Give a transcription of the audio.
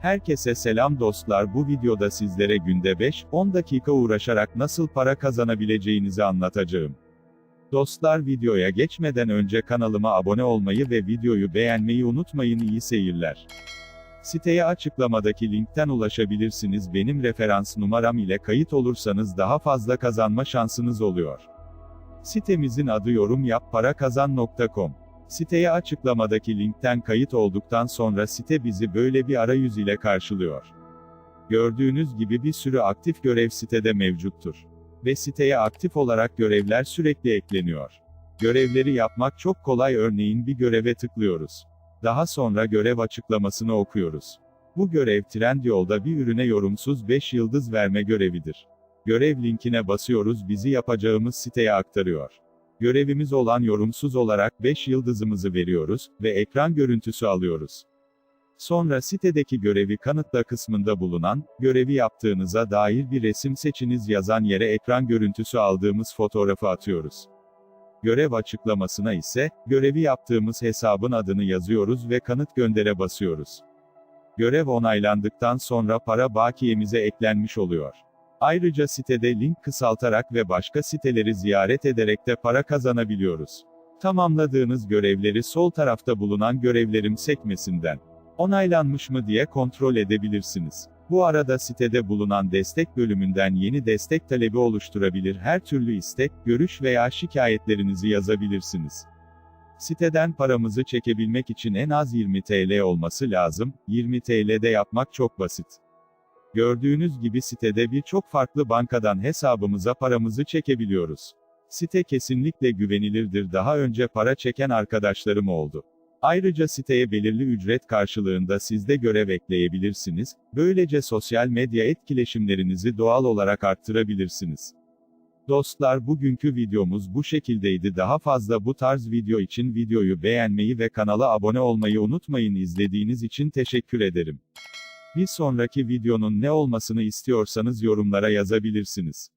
Herkese selam dostlar bu videoda sizlere günde 5-10 dakika uğraşarak nasıl para kazanabileceğinizi anlatacağım. Dostlar videoya geçmeden önce kanalıma abone olmayı ve videoyu beğenmeyi unutmayın iyi seyirler. Siteye açıklamadaki linkten ulaşabilirsiniz benim referans numaram ile kayıt olursanız daha fazla kazanma şansınız oluyor. Sitemizin adı yorumyappara.kazan.com Siteye açıklamadaki linkten kayıt olduktan sonra site bizi böyle bir arayüz ile karşılıyor. Gördüğünüz gibi bir sürü aktif görev sitede mevcuttur. Ve siteye aktif olarak görevler sürekli ekleniyor. Görevleri yapmak çok kolay örneğin bir göreve tıklıyoruz. Daha sonra görev açıklamasını okuyoruz. Bu görev Trendyol'da bir ürüne yorumsuz 5 yıldız verme görevidir. Görev linkine basıyoruz bizi yapacağımız siteye aktarıyor. Görevimiz olan yorumsuz olarak 5 yıldızımızı veriyoruz ve ekran görüntüsü alıyoruz. Sonra sitedeki görevi kanıtla kısmında bulunan, görevi yaptığınıza dair bir resim seçiniz yazan yere ekran görüntüsü aldığımız fotoğrafı atıyoruz. Görev açıklamasına ise, görevi yaptığımız hesabın adını yazıyoruz ve kanıt göndere basıyoruz. Görev onaylandıktan sonra para bakiyemize eklenmiş oluyor. Ayrıca sitede link kısaltarak ve başka siteleri ziyaret ederek de para kazanabiliyoruz. Tamamladığınız görevleri sol tarafta bulunan görevlerim sekmesinden onaylanmış mı diye kontrol edebilirsiniz. Bu arada sitede bulunan destek bölümünden yeni destek talebi oluşturabilir her türlü istek, görüş veya şikayetlerinizi yazabilirsiniz. Siteden paramızı çekebilmek için en az 20 TL olması lazım, 20 TL'de yapmak çok basit. Gördüğünüz gibi sitede birçok farklı bankadan hesabımıza paramızı çekebiliyoruz. Site kesinlikle güvenilirdir daha önce para çeken arkadaşlarım oldu. Ayrıca siteye belirli ücret karşılığında siz de görev ekleyebilirsiniz, böylece sosyal medya etkileşimlerinizi doğal olarak arttırabilirsiniz. Dostlar bugünkü videomuz bu şekildeydi daha fazla bu tarz video için videoyu beğenmeyi ve kanala abone olmayı unutmayın izlediğiniz için teşekkür ederim. Bir sonraki videonun ne olmasını istiyorsanız yorumlara yazabilirsiniz.